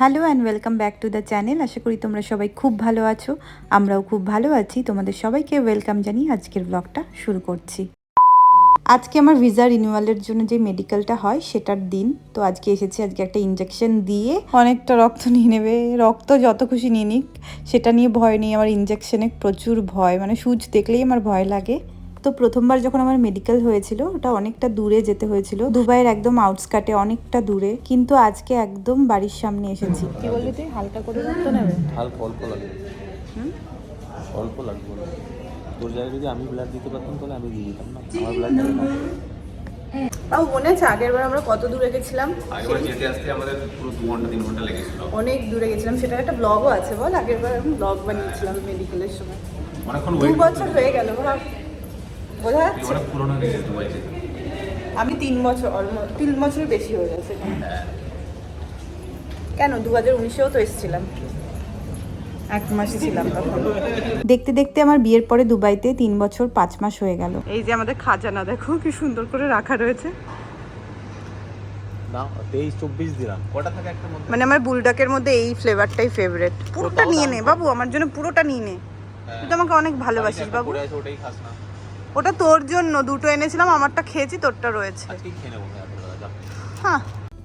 Hello and welcome back to the channel. আশা করি তোমরা সবাই খুব ভালো আছো। আমরাও খুব ভালো আছি। তোমাদের সবাইকে ওয়েলকাম জানিয়ে আজকের ব্লগটা শুরু করছি। আজকে আমার ভিসা রিনিউয়ালের জন্য যে মেডিকেলটা হয়, সেটার দিন। তো আজকে এসেছি, আজকে একটা ইঞ্জেকশন দিয়ে অনেকটা রক্ত নিয়ে নেবে। রক্ত যত খুশি নিয়ে নিক, সেটা নিয়ে ভয় নেই। আমার ইঞ্জেকশনে প্রচুর ভয়। মানে সুচ দেখলেই আমার ভয় লাগে। তো প্রথমবার যখন আমার মেডিকেল হয়েছিল ওটা অনেকটা দূরে যেতে হয়েছিল। দুবাইয়ের একদম আউটস্কাটে অনেকটা দূরে কিন্তু আজকে একদম বাড়ির সামনে এসেছি। কি বললি তুই? হালকা করে রক্ত নেবে হালকা অল্প লাগবে। অল্প লাগবে। তোর জায়গায় যদি আমি ব্লাড দিতে পারতাম তাহলে আমি দিয়ে দিতাম না। আমার ব্লাড লাগে না। বাবু মনে আছে আগের বার আমরা কত দূরে গেছিলাম? আগেবার যেতে আসতে আমাদের পুরো দু ঘণ্টা তিন ঘণ্টা লেগেছিল। অনেক দূরে গেছিলাম। সেটা একটা ব্লগও আছে বল। আগের বার আমি ব্লগ বানিয়েছিলাম মেডিকেলের সময়। অনেকক্ষণ দু বছর হয়ে গেল ভাব। বোঝা যাচ্ছে? অনেক পুরোনো গেছে দুবাই আমি তিন বছর অলমোস্ট তিন বছরের বেশি হয়ে গেছে। কেন? দু হাজার উনিশেও তো এসেছিলাম। এক মাস ছিলাম তখন। দেখতে দেখতে আমার বিয়ের পরে দুবাইতে তিন বছর পাঁচ মাস হয়ে গেল। এই যে আমাদের খাজানা দেখো কি সুন্দর করে রাখা রয়েছে। মানে আমার বুলডকের মধ্যে এই ফ্লেভারটাই ফেভারিট পুরোটা নিয়ে নে বাবু আমার জন্য পুরোটা নিয়ে নে। তুই তো আমাকে অনেক ভালোবাসিস বাবু। ওটাই খাস না। ওটা তোর জন্য। দুটো এনেছিলাম আমারটা খেয়েছি তোরটা রয়েছে। হ্যাঁ। হ্যাঁ।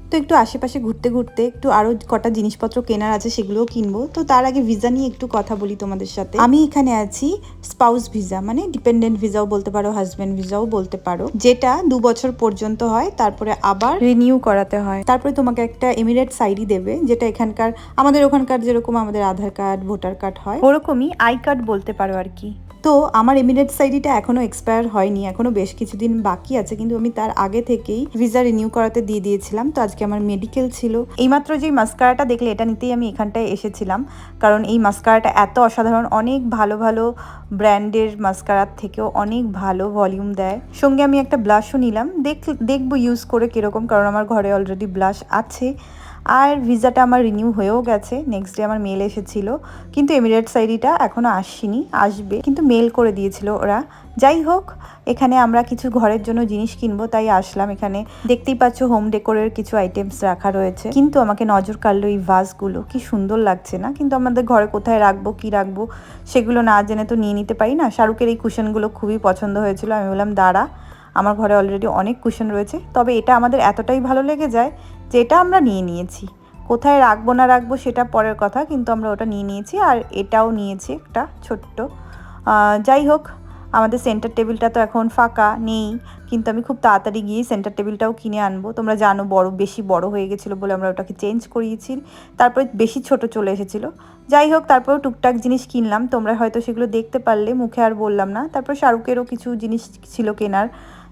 তো একটু আশেপাশে ঘুরতে ঘুরতে একটু আরও কটা জিনিসপত্র কেনার আছে সেগুলোও কিনবো। তো তার আগে ভিসা নিয়ে একটু কথা বলি তোমাদের সাথে। আমি এখানে আছি স্পাউস ভিসা মানে ডিপেন্ডেন্ট ভিসাও বলতে পারো হাজব্যান্ড ভিসাও বলতে পারো। যেটা দু বছর পর্যন্ত হয় তারপরে আবার রিনিউ করাতে হয়। তারপরে তোমাকে একটা এমিরেটস আইডি দেবে যেটা এখানকার আমাদের ওখানকার যেরকম আমাদের আধার কার্ড ভোটার কার্ড হয় ওরকমই আই কার্ড বলতে পারো আর কি। তো আমার এমিরেটস আইডিটা এখনও এক্সপায়ার হয়নি, এখনও বেশ কিছুদিন বাকি আছে, কিন্তু আমি তার আগে থেকেই ভিসা রিনিউ করাতে দিয়ে দিয়েছিলাম, তো আজকে আমার মেডিকেল ছিল। এইমাত্র যেই মাস্কারাটা দেখলে এটা নিতেই আমি এখানটায় এসেছিলাম, কারণ এই মাস্কারাটা এত অসাধারণ, অনেক ভালো ভালো ব্র্যান্ডের মাস্কারার থেকেও অনেক ভালো ভলিউম দেয়। সঙ্গে আমি একটা ব্লাশও নিলাম, দেখ, দেখব ইউজ করে কীরকম, কারণ আমার ঘরে অলরেডি ব্লাশ আছে। আর ভিসাটা আমার রিনিউ হয়েও গেছে। নেক্সট ডে আমার মেল এসেছিল। কিন্তু এমিরেটস আইডিটা এখনও আসেনি, আসবে। কিন্তু মেল করে দিয়েছিল ওরা। যাই হোক, এখানে আমরা কিছু ঘরের জন্য জিনিস কিনবো, তাই আসলাম এখানে। দেখতেই পাচ্ছ হোম ডেকোরের কিছু আইটেমস রাখা রয়েছে। কিন্তু আমাকে নজর কাড়লো এই ভাসগুলো কি সুন্দর লাগছে না? কিন্তু আমাদের ঘরে কোথায় রাখব, কি রাখব, সেগুলো না জেনে তো নিয়ে নিতে পারি না। শাহরুখের এই কুশনগুলো খুবই পছন্দ হয়েছিল। আমি বললাম, দাঁড়া। আমার ঘরে অলরেডি অনেক কুশন রয়েছে, তবে এটা আমাদের এতটাই ভালো লেগে যায় যে এটা আমরা নিয়ে নিয়েছি। কোথায় রাখব না রাখব সেটা পরের কথা, কিন্তু আমরা ওটা নিয়ে নিয়েছি আর এটাও নিয়েছি একটা ছোট্ট। যাই হোক, আমাদের সেন্টার টেবিলটা তো এখন ফাঁকা নেই, কিন্তু আমি খুব তাড়াতাড়ি গিয়ে সেন্টার টেবিলটাও কিনে আনব। তোমরা জানো বড়, বেশি বড় হয়ে গেছিল বলে আমরা ওটাকে চেঞ্জ করিয়েছি, তারপরে বেশি ছোট চলে এসেছিল। যাই হোক তারপর টুকটাক জিনিস কিনলাম, তোমরা হয়তো সেগুলো দেখতে পারলে, মুখে আর বললাম না। তারপর শাহরুখেরও কিছু জিনিস ছিল কেনার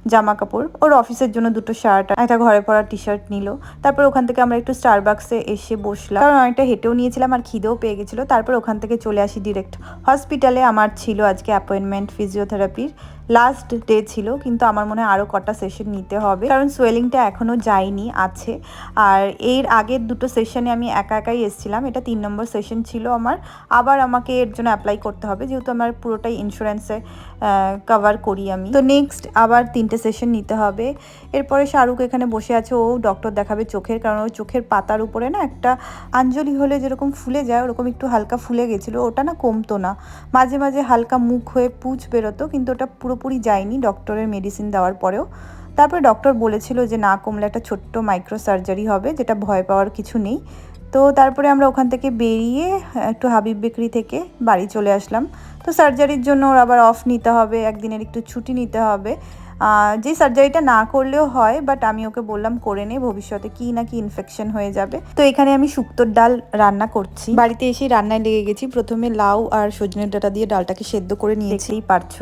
জামা কাপড় ওর অফিসের জন্য দুটো শার্ট একটা ঘরে পরা টি শার্ট নিল। তারপর ওখান থেকে আমরা একটু স্টার বাক্সে এসে বসলাম। কারণ অনেকটা হেঁটেও নিয়েছিলাম আর খিদেও পেয়ে গেছিল। তারপর ওখান থেকে চলে আসি ডিরেক্ট হসপিটালে আমার ছিল আজকে অ্যাপয়েন্টমেন্ট ফিজিওথেরাপির লাস্ট ডে ছিল, কিন্তু আমার মনে হয় আরও কটা সেশন নিতে হবে। কারণ সোয়েলিংটা এখনও যায়নি, আছে। আর এর আগের দুটো সেশনে আমি একা একাই এসেছিলাম। এটা তিন নম্বর সেশন ছিল আমার। আবার আমাকে এর জন্য অ্যাপ্লাই করতে হবে, যেহেতু আমার পুরোটাই ইন্স্যুরেন্সে কভার করি আমি। তো নেক্সট আবার তিনটে সেশন নিতে হবে। এরপরে শাহরুখ এখানে বসে আছে, ও ডক্টর দেখাবে চোখের, কারণ ওর চোখের পাতার উপরে না একটা আঞ্জলি হলে যেরকম ফুলে যায়, ওরকম একটু হালকা ফুলে গেছিল। ওটা না কমতো না। মাঝে মাঝে হালকা মুখ হয়ে পুঁজ বেরোতো, কিন্তু ওটা পুরোপুরি যায়নি ডক্টরের মেডিসিন দেওয়ার পরেও। তারপরে ডক্টর বলেছিল যে, না, কমলে একটা ছোট্ট মাইক্রো সার্জারি হবে, যেটা ভয় পাওয়ার কিছু নেই। তো তারপরে আমরা ওখান থেকে বেরিয়ে, একটু হাবিব বেকরি থেকে বাড়ি চলে আসলাম। তো সার্জারির জন্য ওর আবার অফ নিতে হবে, একদিনের একটু ছুটি নিতে হবে। যে সার্জারিটা না করলেও হয় বাট আমি ওকে বললাম করে নে ভবিষ্যতে কি না কি ইনফেকশন হয়ে যাবে। তো এখানে আমি শুক্তোর ডাল রান্না করছি। বাড়িতে এসে রান্নায় লেগে গেছি। প্রথমে লাউ আর সজনের ডাটা দিয়ে ডালটাকে সেদ্ধ করে নিয়েছিই পারছ।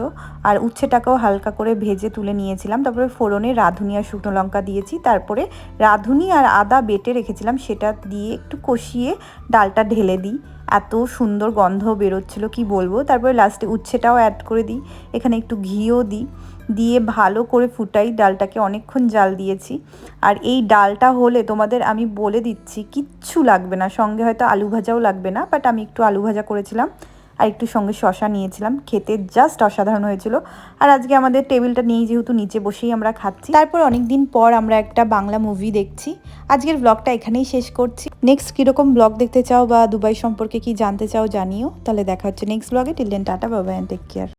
আর উচ্ছেটাকেও হালকা করে ভেজে তুলে নিয়েছিলাম। তারপরে ফোড়নে রাঁধুনি আর শুকনো লঙ্কা দিয়েছি। তারপরে রাঁধুনি আর আদা বেটে রেখেছিলাম। সেটা দিয়ে একটু কষিয়ে ডালটা ঢেলে দিই। এত সুন্দর গন্ধ বেরোচ্ছিল, কি বলব? তারপরে লাস্টে উচ্ছেটাও অ্যাড করে দিই। এখানে একটু ঘিও দিই। দিয়ে ভালো করে ফুটাই ডালটাকে, অনেকক্ষণ জাল দিয়েছি। আর এই ডালটা হলে তোমাদের আমি বলে দিচ্ছি, কিচ্ছু লাগবে না। সঙ্গে হয়তো আলু ভাজাও লাগবে না বাট আমি একটু আলু ভাজা করেছিলাম। আর একটু সঙ্গে শশা নিয়েছিলাম। খেতে জাস্ট অসাধারণ হয়েছিল। আর আজকে আমাদের টেবিলটা নেই যেহেতু নিচে বসেই আমরা খাচ্ছি। তারপর অনেক দিন পর আমরা একটা বাংলা মুভি দেখছি। আজকের ব্লগটা এখানেই শেষ করছি। নেক্সট কীরকম ব্লগ দেখতে চাও বা দুবাই সম্পর্কে কি জানতে চাও জানিও। তাহলে দেখা হচ্ছে নেক্সট ব্লগে টিল দেন টাটা বাবা অ্যান্ড টেক কেয়ার